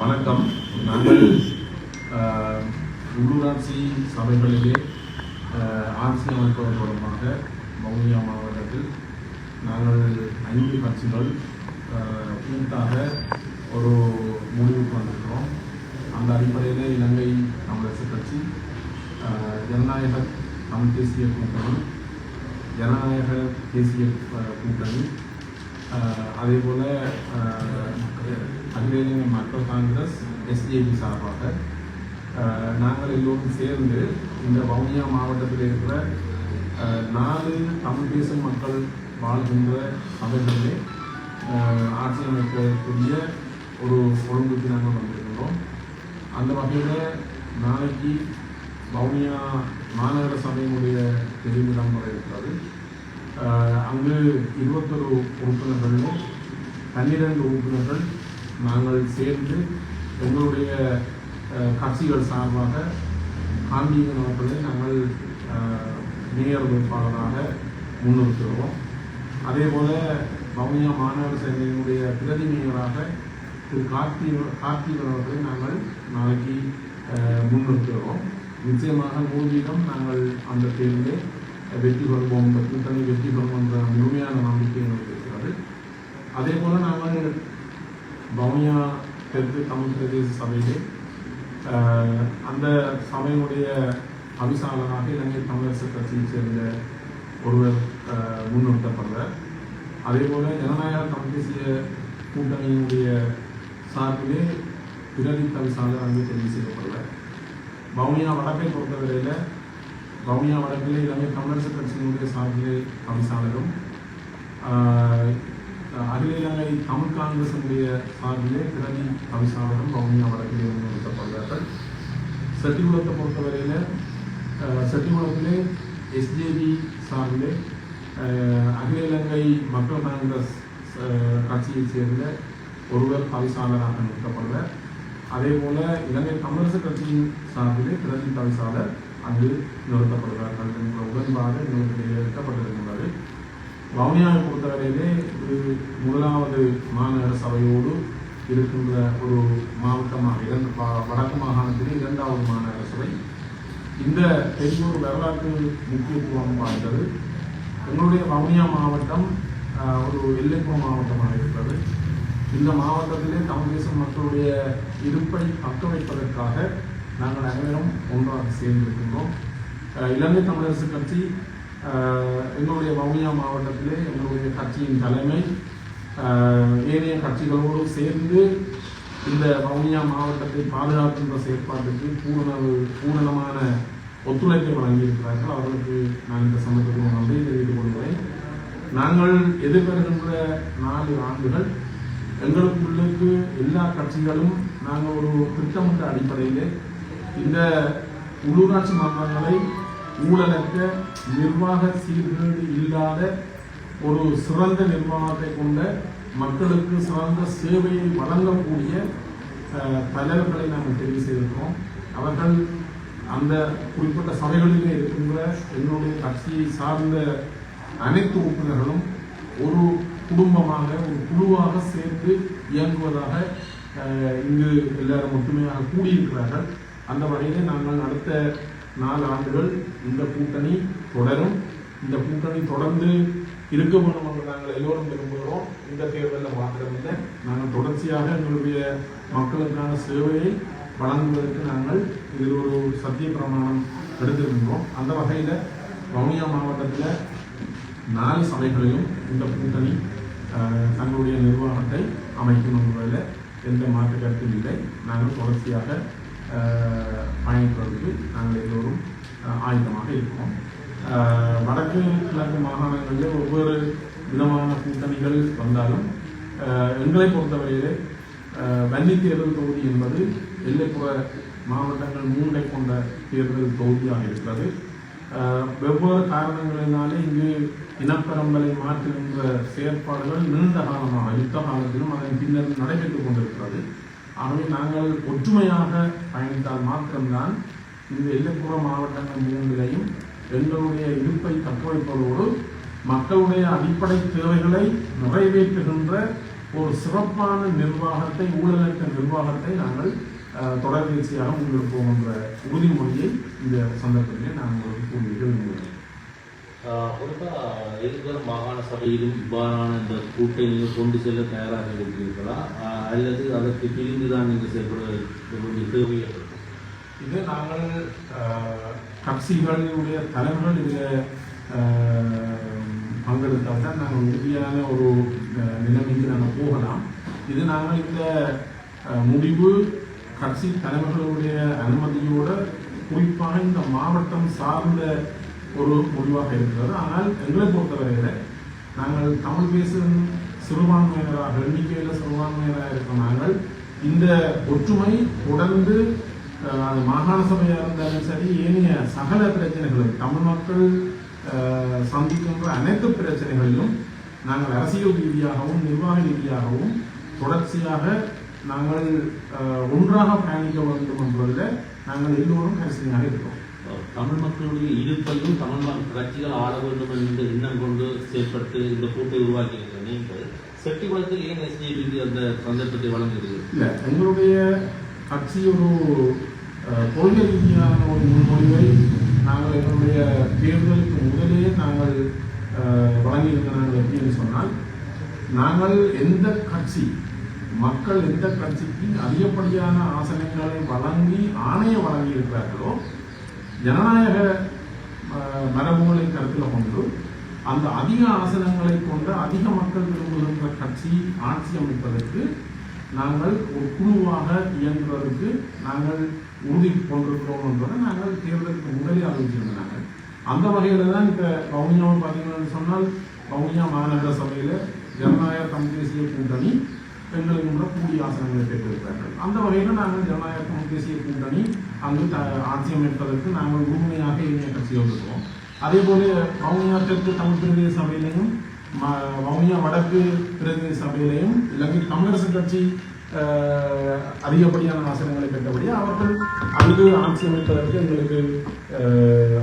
வணக்கம். நாங்கள் உள்ளூராட்சி சபைகளிலே ஆட்சி அமைப்பது தொடர்பாக வவுனியா மாவட்டத்தில் நாங்கள் ஐந்து கட்சிகள் கூட்டாக ஒரு முடிவுக்கு வந்திருக்கிறோம். அந்த அடிப்படையில் இலங்கை தமிழரசு கட்சி ஜனநாயக தமிழ் தேசிய கூட்டணி ஜனநாயக தேசிய கூட்டணி அதே போல் அகில மக்கள் காங்கிரஸ் எஸ்டிஏபி சார்பாக. நாங்கள் எல்லோரும் சேர்ந்து இந்த வவுனியா மாவட்டத்தில் இருக்கிற நாலு தமிழ் பேசும் மக்கள் வாழ்கின்ற சபைகளிலே ஆட்சி அமைக்கக்கூடிய ஒரு ஒழுங்குக்கு நாங்கள் வந்திருக்கிறோம் அந்த வகையில் நாளைக்கு வவுனியா மாநகர சபையினுடைய தெரிவிடம் வர இருக்கிறது அங்கு இருபத்தொரு உறுப்பினர்களும் பன்னிரண்டு உறுப்பினர்கள் நாங்கள் சேர்ந்து எங்களுடைய கட்சிகள் சார்பாக காந்தியின் அவர்களை நாங்கள் அஹ், மேயர் வேட்பாளராக முன்னிறுத்துகிறோம். அதே போல் வவுனியா மாநகர சபையினுடைய பிரதி மேயராக திரு கார்த்தி கார்த்திகன் அவர்களை நாங்கள் நாளைக்கு முன்னிறுத்துகிறோம். நிச்சயமாக நூறு நாங்கள் அந்த தேர்தலில் வெற்றி பெறுவோம் கூட்டணி வெற்றி பெறுவோம் என்ற முழுமையான நம்பிக்கை எங்களுக்கு இருக்கிறது. அதே போல நாங்கள் பவுனியா தெற்கு தமிழ் பிரதேச சபையிலே அந்த சபையினுடைய அவிசாளராக இலங்கை தமிழரசு கட்சியைச் சேர்ந்த ஒருவர் முன்னிறுத்தப்படுறார் அதே போல ஜனநாயக தமிழ்தேசிய கூட்டணியினுடைய சார்பிலே பிரதி தவிசாளர் அங்கே தெரிவு செய்யப்படுறார் பவுனியா வடக்கை பொறுத்தவரையில் பவுனியா வடக்கிலே இலங்கை தமிழரசு கட்சியினுடைய சார்பிலே அவிசாளரும் அகில இலங்கை தமிழ் காங்கிரசினுடைய சார்பிலே பிரதி அவிசாளரும் வவுனியா வடக்கிலே நிறுத்தப்படுகிறார்கள் செட்டிகுளத்தை பொறுத்தவரையில் ஆஹ், எஸ்ஜேபி சார்பிலே அகில இலங்கை மக்கள் காங்கிரஸ் கட்சியைச் சேர்ந்த ஒருவர் தவிசாளராக நிறுத்தப்படுவார் அதே போல இலங்கை தமிழரசு கட்சியின் சார்பிலே பிரதி தவிசாளர் அங்கு நிறுத்தப்படுகிறார்கள் என்ற உடன்பாடு எங்களுக்கு எட்டப்பட்டிருக்கின்றது வவுனியாவை பொறுத்தவரையிலே இது முதலாவது மாநகர சபையோடு இருக்கின்ற ஒரு மாவட்டமாக இரண்டு வடக்கு மாகாணத்திலே இரண்டாவது மாநகர சபை இந்த பெரிய வரலாற்று முக்கியத்துவம் வாய்ந்தது. எங்களுடைய வவுனியா மாவட்டம் ஒரு எல்லைப்புற மாவட்டமாக இருக்கிறது. இந்த மாவட்டத்திலே தமிழ் தேச மக்களுடைய இருப்பை பக்க வைப்பதற்காக நாங்கள் அனைவரும் ஒன்றாக சேர்ந்திருக்கின்றோம். இலங்கை தமிழரசு கட்சி எங்களுடைய வவுனியா மாவட்டத்திலே எங்களுடைய கட்சியின் தலைமை ஏனைய கட்சிகளோடு சேர்ந்து இந்த வவுனியா மாவட்டத்தை பாதுகாக்கின்ற செயற்பாட்டுக்கு பூரண பூரணமான ஒத்துழைப்பை வழங்கியிருக்கிறார்கள். அவர்களுக்கு நான் இந்த சமயத்தில் நன்றியை தெரிவித்துக் கொள்கிறேன். நாங்கள் எதிர்வருகின்ற நாலு ஆண்டுகள் எங்களுக்குள்ளுக்கு எல்லா கட்சிகளும் நாங்கள் ஒரு திட்டமிட்ட அடிப்படையில் இந்த உள்ளூராட்சி மன்றங்களை ஊழலற்ற நிர்வாக சீர்கேடு இல்லாத ஒரு சிறந்த நிர்வாகத்தை கொண்ட மக்களுக்கு சிறந்த சேவையை வழங்கக்கூடிய தலைவர்களை நாங்கள் தெரிவு செய்திருக்கிறோம். அவர்கள் அந்த குறிப்பிட்ட சபைகளிலே இருக்கின்ற என்னுடைய கட்சியை சார்ந்த அனைத்து உறுப்பினர்களும் ஒரு குடும்பமாக ஒரு குழுவாக சேர்ந்து இயங்குவதாக இங்கு எல்லாரும் ஒற்றுமையாக கூடியிருக்கிறார்கள். அந்த வகையில் நாங்கள் அடுத்த நாலு ஆண்டுகள் இந்த கூட்டணி தொடரும். இந்த கூட்டணி தொடர்ந்து இருக்க வேண்டும் என்று நாங்கள் எல்லோரும் விரும்புகிறோம். இந்த தேர்தலில் மாத்திரமில்லை நாங்கள் தொடர்ச்சியாக எங்களுடைய மக்களுக்கான சேவையை வழங்குவதற்கு நாங்கள் இதில் ஒரு சத்திய பிரமாணம் எடுத்திருக்கின்றோம் அந்த வகையில் வவுனியா மாவட்டத்தில் நாலு சபைகளிலும் இந்த கூட்டணி தங்களுடைய நிர்வாகத்தை அமைக்கும் என்பதில் எந்த மாற்று கருத்தும் இல்லை. நாங்கள் தொடர்ச்சியாக பயணிப்பதற்கு நாங்கள் எல்லோரும் ஆயுதமாக இருக்கோம் வடக்கு கிழக்கு மாகாணங்களில் ஒவ்வொரு விதமான கூட்டணிகள் வந்தாலும் எங்களை பொறுத்தவரையிலே வன்னி தேர்தல் தொகுதி என்பது எல்லைப்புற மாவட்டங்கள் மூன்றை கொண்ட தேர்தல் தொகுதியாக இருக்கிறது. வெவ்வேறு காரணங்களினாலே இங்கு இனப்பரம்பலை மாற்றுகின்ற செயற்பாடுகள் நீண்ட காலமாக யுத்த காலத்திலும் அதன் பின்னர் நடைபெற்றுக் கொண்டிருக்கிறது. ஆகவே நாங்கள் ஒற்றுமையாக பயணித்தால் மாத்திரம்தான் இந்த எல்லைப்புற மாவட்டங்கள் மூன்றிலையும் எங்களுடைய இருப்பை தக்கவைப்பதோடு மக்களுடைய அடிப்படை தேவைகளை நிறைவேற்றுகின்ற ஒரு சிறப்பான நிர்வாகத்தை ஊழலற்ற நிர்வாகத்தை நாங்கள் தொடர்பேசியாக தொடர்ச்சியாக முன்னெடுப்போம் என்ற உறுதிமொழியை இந்த சந்தர்ப்பத்திலே நான் உங்களுக்கு கூறியிருக்க விரும்புகிறேன் குறிப்பாக எதிர்கால மாகாண சபையிலும் இவ்வாறான இந்த கூட்டை கொண்டு செல்ல தயாராக இருக்கிறீர்களா? அல்லது அதற்கு பிரிந்து தான் நீங்கள் செயல்பட வேண்டிய தேவை இது நாங்கள் கட்சிகளுடைய தலைவர்கள் இதில் பங்கெடுத்தால் தான் நாங்கள் உறுதியான ஒரு நிலைமைக்கு நாங்கள் போகலாம். இது நாங்கள் இந்த முடிவு கட்சி தலைவர்களுடைய அனுமதியோடு குறிப்பாக இந்த மாவட்டம் சார்ந்த ஒரு முடிவாக இருக்கிறது ஆனால் எங்களை பொறுத்தவரையில் நாங்கள் தமிழ் பேசும் சிறுபான்மையினராக எண்ணிக்கையில் சிறுபான்மையினராக இருக்கிற நாங்கள் இந்த ஒற்றுமை தொடர்ந்து அது மாகாண சபையாக இருந்தாலும் சரி ஏனைய சகல பிரச்சனைகளும் தமிழ் மக்கள் சந்திக்கின்ற அனைத்து பிரச்சனைகளிலும் நாங்கள் அரசியல் ரீதியாகவும் நிர்வாக ரீதியாகவும் தொடர்ச்சியாக நாங்கள் ஒன்றாக பயணிக்க வேண்டும் என்பதில் நாங்கள் எல்லோரும் கரிசனையாக இருக்கிறோம் தமிழ் மக்களுடைய இருப்பையும் தமிழ் மக்கள் கட்சிகள் ஆள வேண்டும் என்ற எண்ணம் கொண்டு செயல்பட்டு இந்த கூட்டை உருவாக்கி இருக்கிற நீங்கள் செட்டிக்குளத்தில் ஏன் எஸ்டிபிக்கு அந்த சந்தர்ப்பத்தை வழங்குகிறீர்கள்? இல்லை எங்களுடைய கட்சி ஒரு அஹ், கொள்கை ரீதியான ஒரு முன்மொழிவை நாங்கள் எங்களுடைய தேர்தலுக்கு முதலே நாங்கள் அஹ், அப்படின்னு சொன்னால் நாங்கள் எந்த கட்சி மக்கள் எந்த கட்சிக்கு அதிகப்படியான ஆசனங்களை வழங்கி ஆணையை வழங்கி இருக்கிறார்களோ ஜனநாயக மரபுகளை கருத்தில் கொண்டு அந்த அதிக ஆசனங்களை கொண்ட அதிக மக்கள் விரும்புகின்ற கட்சி ஆட்சி அமைப்பதற்கு நாங்கள் ஒரு குழுவாக இயங்குவதற்கு நாங்கள் உறுதி கொண்டிருக்கிறோம் என்பதை நாங்கள் தேர்தலுக்கு முதலே ஆலோசிச்சிருந்தோம் அந்த வகையில் தான் இப்போ வவுனியாவை பார்த்தீங்கன்னு சொன்னால் வவுனியா மாநகர சபையில் ஜனநாயக தமிழ் தேசிய கூட்டணி பெண்களுக்கு கூட கூடிய ஆசனங்களை பெற்றிருக்கிறார்கள் அந்த வகையில் நாங்கள் ஜனநாயக தேசிய கூட்டணி அங்கு த ஆட்சி அமைப்பதற்கு நாங்கள் உறுதுணையாக இணைய கட்சிகள் இருக்கிறோம் அதே போல வவுனியா தெற்கு தமிழ் பிரதேச சபையிலையும் வவுனியா வடக்கு பிரதேச சபையிலையும் இலங்கை தமிழரசு கட்சி அதிகப்படியான ஆசனங்களை பெற்றபடி அவர்கள் அங்கு ஆட்சி அமைப்பதற்கு எங்களுக்கு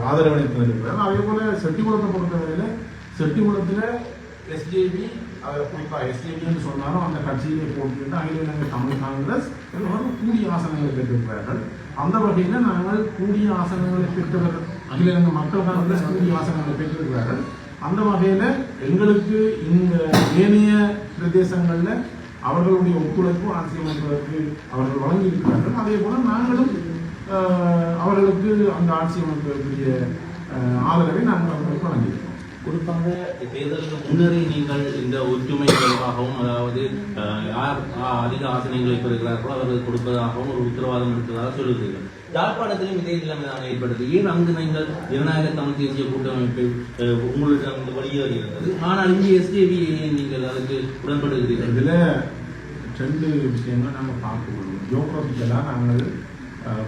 ஆதரவளித்து வருகிறார் அதே போல செட்டிக்குளத்தை பொறுத்தவரையில் செட்டிக்குளத்தில் எஸ்ஜேபி அதில் குறிப்பாக எஸ்ஜேபின்னு சொன்னாலும் அந்த கட்சியிலே போட்டியிட்டு அகில இலங்கை தமிழ் காங்கிரஸ் எல்லோரும் கூடிய ஆசனங்களை பெற்றிருக்கிறார்கள். அந்த வகையில் நாங்கள் கூடிய ஆசனங்களை பெற்றவர் அகில இலங்கை மக்கள் காங்கிரஸ் கூடிய ஆசனங்களை பெற்றிருக்கிறார்கள். அந்த வகையில் எங்களுக்கு இந்த ஏனைய பிரதேசங்களில் அவர்களுடைய ஒத்துழைப்பு ஆட்சியமைப்பதற்கு அவர்கள் வழங்கியிருக்கிறார்கள். அதே போல நாங்களும் அவர்களுக்கு அந்த ஆட்சியமைப்பதற்குரிய ஆதரவை நாங்கள் அவர்களுக்கு வழங்கியிருக்கிறோம். குறிப்பாக தேர்தலுக்கு முன்னரே நீங்கள் இந்த ஒற்றுமை தொடர்பாகவும் அதாவது யார் அதிக ஆசனங்களை பெறுகிறார்களோ அவர்கள் கொடுப்பதாகவும் ஒரு உத்தரவாதம் இருக்கிறதாக சொல்லுகிறீர்கள். யாழ்ப்பாணத்திலும் இதே நிலைமைதான் ஏற்பட்டது. ஏன் அங்கு நீங்கள் ஜனநாயக தமிழ் தேசிய கூட்டமைப்பை உங்களிடம் வந்து வெளியேறுகிறது ஆனால் இங்கே எஸ்டிபி நீங்கள் அதுக்கு உடன்படுகிறீர்கள். இதில் ரெண்டு விஷயங்கள் நாங்கள் பார்க்க முடியும் நாங்கள்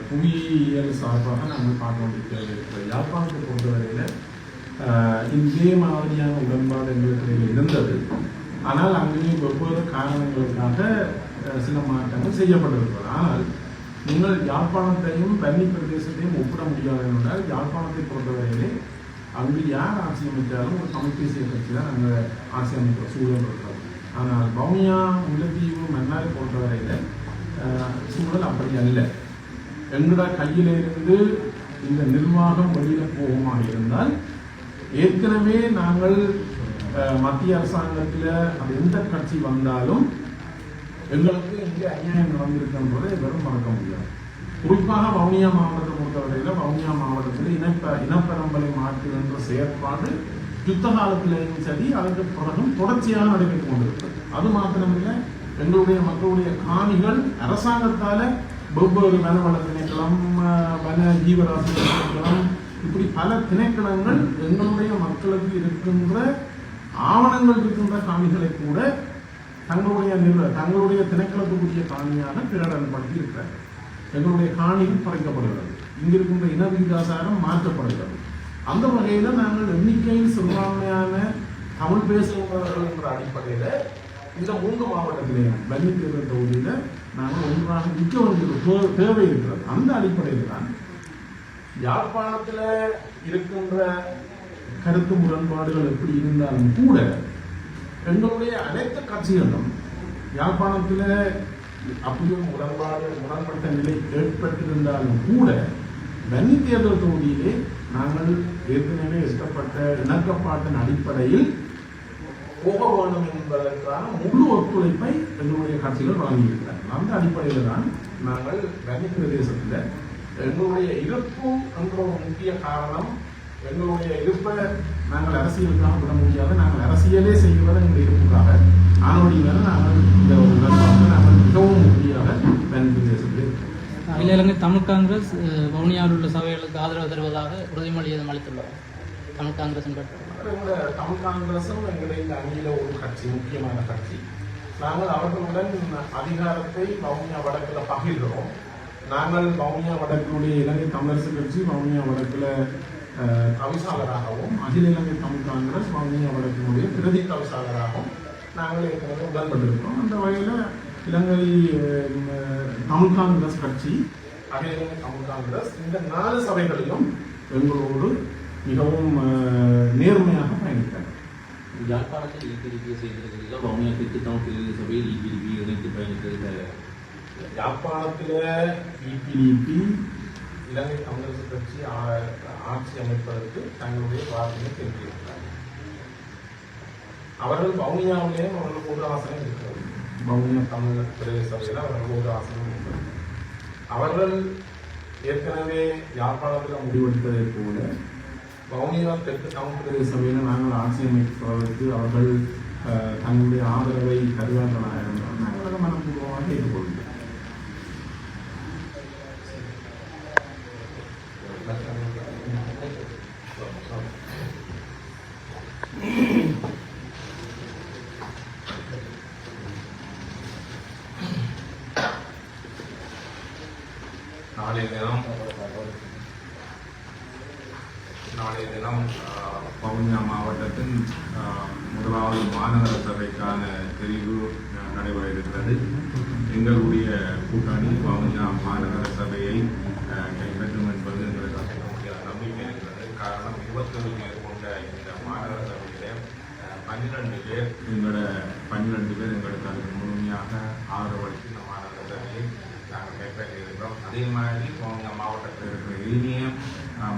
புவியியல் சார்பாக நாங்கள் பார்க்க வேண்டியது இருக்கிறது. யாழ்ப்பாணத்தை பொறுத்தவரையில் இதே மாதிரியான உடன்பாடு எங்களுக்கு இருந்தது. ஆனால் அங்கேயும் வெவ்வேறு காரணங்களுக்காக சில மாற்றங்கள் செய்யப்பட்டிருக்கிறது ஆனால் நீங்கள் யாழ்ப்பாணத்தையும் தண்ணி பிரதேசத்தையும் ஒப்பிட முடியாது என்றால் யாழ்ப்பாணத்தை பொறுத்தவரையிலே அங்கு யார் ஆட்சி அமைத்தாலும் ஒரு தமிழ் கட்சி தான் நாங்கள் ஆட்சி அமைக்கிற சூழல் இருக்கிறது ஆனால் பவுனியா முல்லைத்தீவு மன்னாரை பொறுத்தவரையில் சூழல் அப்படி அல்ல. எங்களோட கையிலிருந்து இந்த நிர்வாகம் வெளியில போகுமாக இருந்தால் ஏற்கனவே நாங்கள் மத்திய அரசாங்கத்தில் அது எந்த கட்சி வந்தாலும் எங்களுக்கு இங்கே அநியாயம் நடந்திருக்கின்றதை வெறும் மறக்க முடியாது. குறிப்பாக வவுனியா மாவட்டத்தை பொறுத்தவரையில் வவுனியா மாவட்டத்தில் இனப்ப இனப்பரம்பலை மாற்றுகின்ற செயற்பாடு யுத்த காலத்திலேயும் சரி அதற்கு பிறகும் தொடர்ச்சியாக நடைபெற்றுக் கொண்டிருக்கிறது. அது மாத்திரமில்லை எங்களுடைய மக்களுடைய காணிகள் அரசாங்கத்தால் வெவ்வேறு வனவள திணைக்களம் வன ஜீவராசி திணைக்களம் இப்படி பல திணைக்களங்கள் எங்களுடைய மக்களுக்கு இருக்கின்ற ஆவணங்கள் இருக்கின்ற காணிகளை கூட தங்களுடைய நில தங்களுடைய திணைக்களத்துக்குரிய காணியாக பிரகடனப்படுத்தி இருக்கிறார்கள். எங்களுடைய காணிகள் குறைக்கப்படுகிறது இங்கிருக்கின்ற இன விகிதாசாரம் மாற்றப்படுகிறது. அந்த வகையில் நாங்கள் எண்ணிக்கையில் சிறுபான்மையான தமிழ் பேசுபவர்கள் என்ற அடிப்படையில் இந்த மூன்று மாவட்டத்திலேயும் வன்னி தொகுதியில் நாங்கள் ஒன்றாக நிற்க வேண்டிய தேவை இருக்கிறது. அந்த அடிப்படையில் தான் யாழ்ப்பாணத்தில் இருக்கின்ற கருத்து முரண்பாடுகள் எப்படி இருந்தாலும் கூட எங்களுடைய அனைத்து கட்சிகளும் யாழ்ப்பாணத்தில் அப்படியும் முரண்பாடு முரண்பட்ட நிலை ஏற்பட்டிருந்தாலும் கூட வன்னி தேர்தல் தொகுதியிலே நாங்கள் ஏற்கனவே இஷ்டப்பட்ட இணக்கப்பாட்டின் அடிப்படையில் போக வேண்டும் என்பதற்கான முழு ஒத்துழைப்பை எங்களுடைய கட்சிகள் வழங்கியிருக்கிறார்கள். அந்த அடிப்படையில் தான் நாங்கள் வன்னி பிரதேசத்தில் எங்களுடைய இருப்பு என்ற ஒரு முக்கிய காரணம் எங்களுடைய இருப்பை நாங்கள் அரசியலுக்காக விட முடியாது. நாங்கள் அரசியலே செய்வது எங்களுடைய இருப்புக்காக. ஆனோடியில் நாங்கள் இந்த ஒரு நாங்கள் மிகவும் உறுதியாக இருக்கிறோம். அகில இலங்கை தமிழ் காங்கிரஸ் வவுனியாவில் உள்ள சபைகளுக்கு ஆதரவு தருவதாக உறுதிமொழி எதுவும் அளித்துள்ளார் தமிழ் காங்கிரஸ் தமிழ் காங்கிரசும் எங்களுடைய இந்த அணியில ஒரு கட்சி முக்கியமான கட்சி. நாங்கள் அவர்களுடன் அதிகாரத்தை வவுனியா வடக்குல பகிர்கிறோம். நாங்கள் வவுனியா வடக்கினுடைய இலங்கை தமிழரசு கட்சி வவுனியா வடக்கில் தவிசாளராகவும் அகில இலங்கை தமிழ் காங்கிரஸ் வவுனியா வடக்கினுடைய பிரதி தவிசாளராகவும் நாங்கள் ஏற்கனவே உடன்பட்டிருக்கிறோம். அந்த வகையில் இலங்கை தமிழ் காங்கிரஸ் கட்சி அகில இலங்கை தமிழ் காங்கிரஸ் இந்த நாலு சபைகளிலும் எங்களோடு மிகவும் நேர்மையாக பயணித்தார் யாழ்ப்பாணத்தில் ஈபிடிபியை செய்திருக்கிறீர்கள்? வவுனியா தெற்கு தமிழ் சபையில் ஈபிடிபி இணைத்து பயணித்திருக்கிறார் யாழ்ப்பாணத்தில் இபிடிபி இலங்கை தமிழரசு கட்சி ஆட்சி அமைப்பதற்கு தங்களுடைய வார்த்தையை தெரிவித்திருக்கிறார் அவர்கள் வவுனியாவிலேயும் அவர்களுக்கு ஒரு ஆசனம் இருக்கிறது. வவுனியா. தமிழ் பிரதேச சபையில் அவர்களுக்கு ஒரு ஆசனம் இருக்கிறது. அவர்கள் ஏற்கனவே யாழ்ப்பாணத்தில் முடிவெடுத்ததை போல வவுனியா தெற்கு தமிழ் பிரதேச சபையில் நாங்கள் ஆட்சி அமைப்பதற்கு அவர்கள் தங்களுடைய ஆதரவை தருவார்களாக இருந்தால் நாங்கள் மனப்பூர்வமாக ஏற்றுக்கொள்கிறோம் நாளைய தினம் நாளைய தினம் ஆஹ், வவுனியா மாவட்டத்தின் முதலாவது மாநகர சபைக்கான தெரிவு ஆஹ், நடைபெற இருக்கிறது எங்களுடைய கூட்டணி வவுனியா மாநகர சபையை கைப்பற்றும் என்பது எங்களுக்கு முடியாத நம்பிக்கை இருக்கிறது. காரணம் இருபத்தொரு பேர் கொண்ட இந்த மாநகர சபையிலே பன்னிரெண்டு பேர் எங்களோட பன்னிரெண்டு பேர் எங்களுக்கு அதுக்கு முழுமையாக ஆதரவு இந்த மாநகர சபையை நாங்கள் கைப்பற்றியிருக்கிறோம் அதே மாதிரி வவுனியா மாவட்டத்தில் இருக்கிற இனிய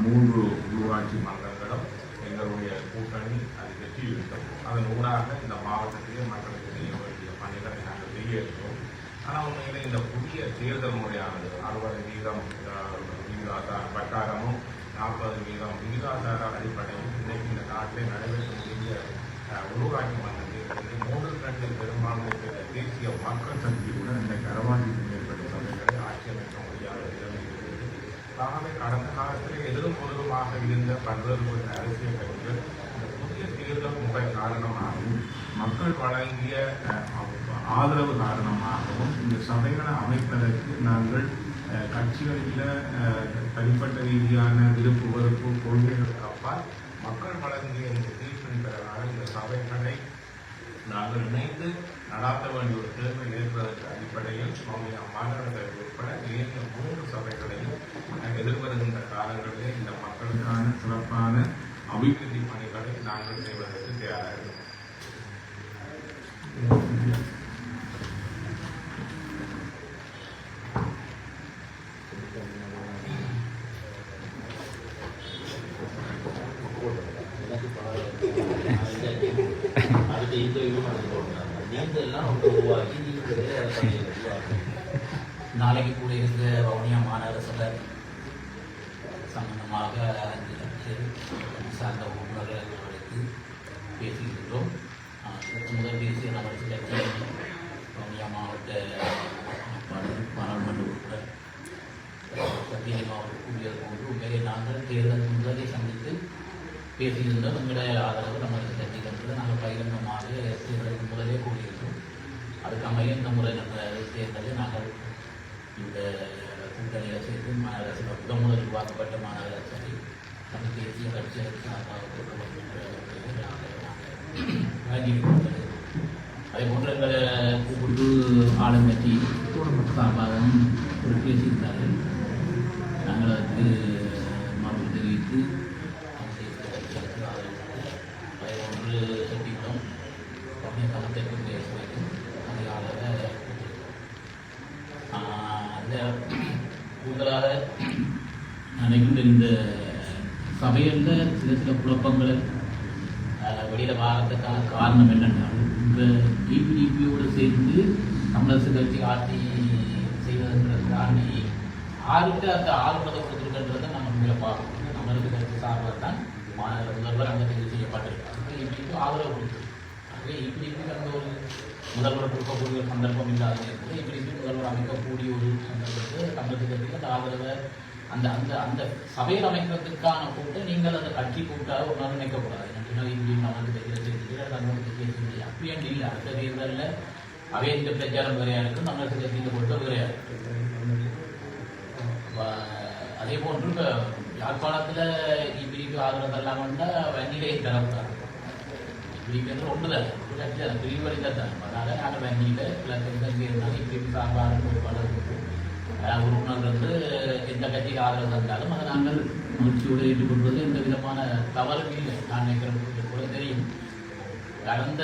மூன்று ஊராட்சி மன்றங்களும் எங்களுடைய கூட்டணி அது வெற்றியிருக்கும் அதன் ஊடாக இந்த மாவட்டத்திலே மக்களுக்கு செய்ய வேண்டிய பணிகளை நாங்கள் செய்ய இருக்கிறோம் ஆனால் உண்மையிலே இந்த புதிய தேர்தல் முறையானது அறுபது வீதம் ஆஹ், வட்டாரமும் பிரகாரமும் நாற்பது வீதம் விகிதாசார அடிப்படையில் இன்றைக்கு இந்த நாட்டிலே நடைபெற்றக்கூடிய முடிந்த உள்ளூராட்சி மன்ற தேர்தலில் மூன்று ரெண்டு பெரும்பான்மை பெற்ற தேசிய மக்கள் சக்தியுடன் இந்த கரவாஞ்சி மேற்பட்ட சபைகளை ஆட்சி அமைக்க முடியாத நிலைமை இருக்கிறது ஆகவே கடந்த காலத்தில் எதிரும் பொருளுமாக இருந்த பல்வேறு அரசியல் கட்சிகள் இந்த புதிய தேர்தல் முறை காரணமாகவும் மக்கள் வழங்கிய ஆதரவு காரணமாகவும் இந்த சபைகளை அமைப்பதற்கு நாங்கள் கட்சிகளில் தனிப்பட்ட ரீதியான விருப்பு வெறுப்பு கொள்கைகளுக்கு அப்பால் மக்கள் வழங்கிய இந்த தீர்ப்பின் பிறகாக இந்த சபைகளை நாங்கள் இணைந்து நடாத்த வேண்டிய ஒரு தேர்வை ஏற்பதற்கு அடிப்படையில் வவுனியா மாநகர உட்பட நேற்று மூன்று சபைகளையும் எதிர்வருகின்ற காலங்களிலே இந்த மக்களுக்கான சிறப்பான அபிவிருத்தி பணிகளை நாங்கள் செய்வதற்கு தயாராக இருக்கிறோம். அதுக்கு இன்டர்வியூ பண்ணி உருவாக்கி உருவாக்கி நாளைக்கு கூட இருந்த வவுனியா மாநகர சபை சம்பந்தமாக அந்த கட்சியில் சார்ந்த உறுப்பினர்களுக்கு பேசியிருக்கிறோம் முதல் பேசிய நமது கட்சி வவுனியா மாவட்ட பாராளுமன்ற உறுப்பினர் சத்தியலி மாவட்ட கூறியது போன்று உண்மையிலே நாங்கள் தேர்தல் முதலே சந்தித்து பேசியிருந்தோம். எங்களுடைய ஆதரவு நமது கட்சிக்கு என்பதை நாங்கள் பகிரங்கமாக தேர்தலுக்கு முதலே கூறியிருக்கிறோம் அதுக்கு இந்த முறை நம்ம தேர்தலில் நாங்கள் இந்த கூட்டணியில் சேர்ந்து மாநகராட்சி முதல் உருவாக்கப்பட்ட மாநகராட்சி நம்ம தேசிய கட்சிகளுக்கு சார்பாக கொடுக்கப்படும் என்ற நாங்கள் அதே போன்ற எங்களை கூப்பிட்டு ஆளுங்கட்சி சார்பாகவும் ஒரு பேசியிருந்தார்கள் நாங்கள் அதுக்கு மறுப்பு தெரிவித்து அந்த தேசிய கட்சிகளுக்கு ஆதரவு கொடுத்து அதே போன்று செட்டிக்குளம் தமிழ் தமிழ்த்தற்கு பேசுவது அதிகாலை கூடுதலாக நினைக்கின்ற இந்த சபையில் சில சில குழப்பங்களை வெளியில் வெளியில வாரத்துக்கான காரணம் என்னென்றால் இந்த டிபிடிபியோடு சேர்ந்து தமிழரசு கட்சி ஆட்சி செய்வதற்கு தாண்டி ஆறுக்கு அந்த ஆளுநரை கொடுத்துருக்கின்றதை நம்ம உண்மையில பார்க்கணும். தமிழரசு கட்சி சார்பாக தான் மாநில முதல்வர் அங்கே தெரிவு செய்யப்பட்டிருக்காங்க இப்படி ஆதரவு கொடுத்து ஆகவே இப்படி அந்த ஒரு முதல்வர் கொடுக்கக்கூடிய சந்தர்ப்பம் இல்லாத நேரத்தில் இப்படி முதல்வர் அமைக்கக்கூடிய ஒரு சந்தர்ப்பத்தில் தமிழக கட்சியில் அந்த ஆதரவை அந்த அந்த அந்த சபையில் அமைக்கிறதுக்கான கூட்டம் நீங்கள் அந்த கட்சி கூட்டாக ஒரு நாள் நினைக்கக்கூடாது ஏன்னா இப்படி நமக்கு தெரிகிறது தமிழக கட்சி அப்படியே இல்லை. அடுத்த தேர்தலில் அவை இந்த பிரச்சாரம் வேறையாக இருக்கும். தமிழக கட்சியில் கொடுத்த வேறையாக இருக்கும். அதே போன்று இப்போ யாழ்ப்பாணத்தில் இப்படி ஆதரவு தரலாம் வந்தால் வன்னிலே தரக்கூடாது. இப்படிங்கிறது ஒன்று தான் ஒரு கட்சி தான் பிரிவழி தான் அதனால நாங்கள் வங்கியில் பிள்ளைங்க இங்கே இருந்தாலும் இப்படி சாம்பார் பொறுப்பாளர் உறுப்பினர் வந்து எந்த கட்சிக்கு ஆதரவு தந்தாலும் அதை நாங்கள் முயற்சியோடு ஏற்றுக்கொள்வது எந்த விதமான தவறும் இல்லை நான் நினைக்கிறேன் கூட தெரியும் கடந்த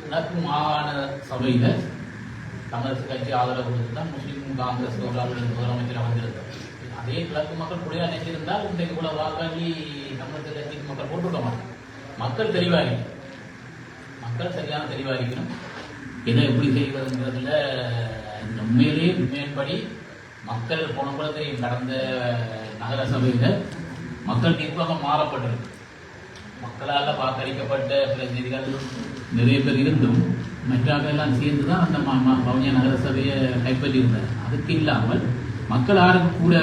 கிழக்கு மாகாண சபையில் காங்கிரஸ் கட்சி ஆதரவு கொடுத்து தான் முஸ்லீம் காங்கிரஸ் அவர்கள் முதலமைச்சர் வந்திருந்தார் அதே கிழக்கு மக்கள் கூட நினைச்சிருந்தால் இன்றைக்கு கூட வாக்காளி தமிழரசு கட்சிக்கு மக்கள் போட்டுவிட மாட்டாங்க மக்கள் தெளிவாகி மக்கள் சரியான தெளிவாகிக்கணும். எதை எப்படி செய்வதுங்கிறதுல இந்த உண்மையிலேயே மேற்படி மக்கள் போன கூட தெரியும் கடந்த நகர சபையில் மக்கள் நிர்வாகம் மாறப்பட்டிருக்கு மக்களால் வாக்களிக்கப்பட்ட பிரதிநிதிகள் நிறைய பேர் இருந்தும் மற்றாக்கள் எல்லாம் சேர்ந்து தான் அந்த ம- நகர சபையை கைப்பற்றியிருந்தார் அதுக்கு இல்லாமல் மக்கள் யாருக்கு கூட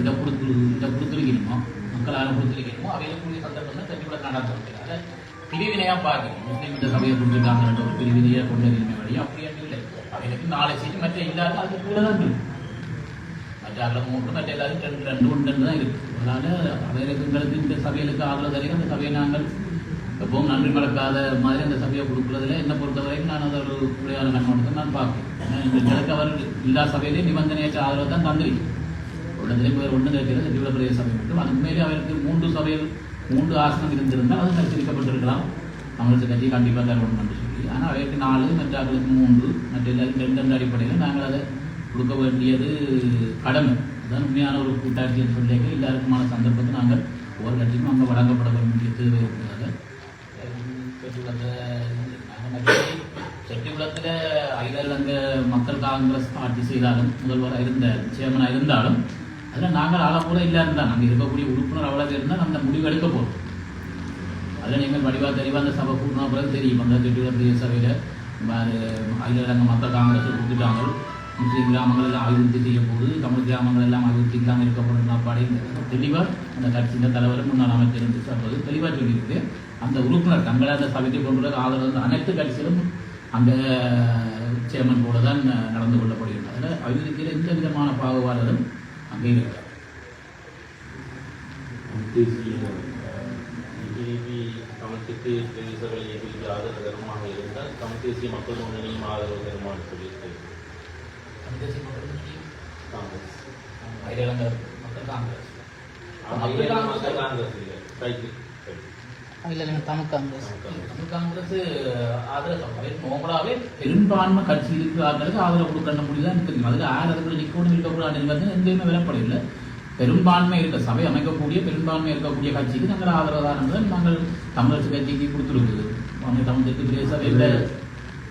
இதை கொடுத்து இதை கொடுத்துருக்கணுமோ மக்கள் யாரும் கொடுத்துருக்கணுமோ அவைகளுக்குரிய சந்தர்ப்பம் தான் தட்டி கூட நடத்தும் அதை பிரிவினையாக பார்க்குது முஸ்லீம் இந்த சபையை கொண்டிருக்காங்கன்ற ஒரு பிரிவினையாக கொண்டு வழி அப்படியே இல்லை. அவைகளுக்கு நாலு சீட்டு மற்ற இல்லாத அதுக்கு கூட தான் இருக்கு. மற்ற அதில் மூன்று மற்ற எல்லாரும் ரெண்டு ரெண்டு ஒன்று தான் இருக்கு. அதனால அவைகளுக்கு இந்த சபைகளுக்கு ஆதரவு தரையும் அந்த சபையை நாங்கள் எப்பவும் நன்றி மறக்காத மாதிரி அந்த சபையை கொடுக்குறதுல என்னை பொறுத்தவரைக்கும் நான் அதை ஒரு புள்ளியான கண்ணோட்டத்தை நான் பார்க்கிறேன். ஏன்னா இந்த கிழக்கு அவர் எல்லா சபையிலையும் நிபந்தனையற்ற ஆதரவு தான் தந்திருக்கு உடனே பேர் ஒன்று கேட்கிறது தீவிரப்பிரதேச சபை மட்டும். அது மேலே அவருக்கு மூன்று சபையில் மூன்று ஆசனம் இருந்திருந்தால் அது நச்சரிக்கப்பட்டிருக்கலாம் தமிழக கட்சி கண்டிப்பாக தரணும் என்று சொல்லி. ஆனால் அவைக்கு நாலு மற்றவர்களுக்கு மூன்று மற்ற ரெண்டு ரெண்டு அடிப்படையில் நாங்கள் அதை கொடுக்க வேண்டியது கடமை. அதுதான் உண்மையான ஒரு கூட்டாட்சின்னு சொல்லிக்க எல்லாருக்குமான சந்தர்ப்பத்தை நாங்கள் ஒவ்வொரு கட்சிக்கும் அங்கே வழங்கப்பட வேண்டிய தேவை இருக்கிறது செட்டிகுளத்தில் ஐதல் அங்கே மக்கள் காங்கிரஸ் ஆட்சி செய்தாலும் முதல்வராக இருந்த சேர்மனாக இருந்தாலும் அதில் நாங்கள் ஆள கூட இல்லை இருந்தால் நாங்கள் இருக்கக்கூடிய உறுப்பினர் அவ்வளோ இருந்தால் அந்த முடிவு எடுக்க போகிறோம் அதில் நீங்கள் வடிவாக தெளிவாக அந்த சபை கூட்டினா பிறகு தெரியும். அந்த செட்டிகுள பிரதேச சபையில் அதில் நாங்கள் மற்ற காங்கிரஸ் கொடுத்துட்டாங்க. முஸ்லீம் கிராமங்கள் எல்லாம் அபிவிருத்தி செய்ய போகுது. தமிழ் கிராமங்கள் எல்லாம் அபிவிருத்தி இல்லாமல் இருக்கப்படும் பாடி தெளிவாக அந்த கட்சியின் தலைவர் முன்னாள் அமைச்சர் என்று சொல்வது தெளிவாக சொல்லியிருக்கு. அந்த உறுப்பினர் தங்களை அந்த சபைக்கு கொண்டு ஆதரவு வந்து அனைத்து கட்சிகளும் அந்த சேர்மன் போல தான் நடந்து கொள்ளப்படுகின்றன அதில் அபிவிருத்தியில் எந்த விதமான பாகுபாடுகளும் பிஜேபி தமிழ்த்துக்கு பிரதேசங்களை ஏபிக்கு ஆதரவு தருமாக இருந்தால் தமிழ் தேசிய மக்கள் முன்னணியும் ஆதரவு தருமாறு சொல்லியிருக்கிறது காங்கிரஸ். ஐதலங்க மக்கள் காங்கிரஸ். மக்கள் மக்கள் காங்கிரஸ் இல்லை ரைட்டு. இல்லை தமிழ் காங்கிரஸ். தமிழ் காங்கிரஸ் ஆதரவு நோங்களாவே பெரும்பான்மை கட்சிகளுக்கு ஆதரவு ஆதரவு கொடுக்கிற முடியுதான் தெரியும் அதில் யார் அதுக்குள்ள நிற்கணும் இருக்கக்கூடாது என்பது எங்கேயுமே பெரும்பான்மை இருக்க சபை அமைக்கக்கூடிய பெரும்பான்மை இருக்கக்கூடிய கட்சிக்கு நாங்கள் ஆதரவு தான் என்பதை நாங்கள் தமிழரசு கட்சிக்கு கொடுத்துருக்குது அவங்க தமிழ் தெற்கு பிரதேச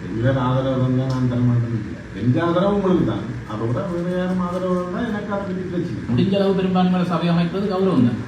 எங்கள் ஆதரவு இருந்தால் நான் தர மாட்டேன் எந்த ஆதரவு உங்களுக்கு தான். அதை விட வேறு ஆதரவு எனக்கு அதை பற்றி பிரச்சனை முடிஞ்ச அளவு பெரும்பான்மையான சபை அமைப்பது கௌரவம் தான்.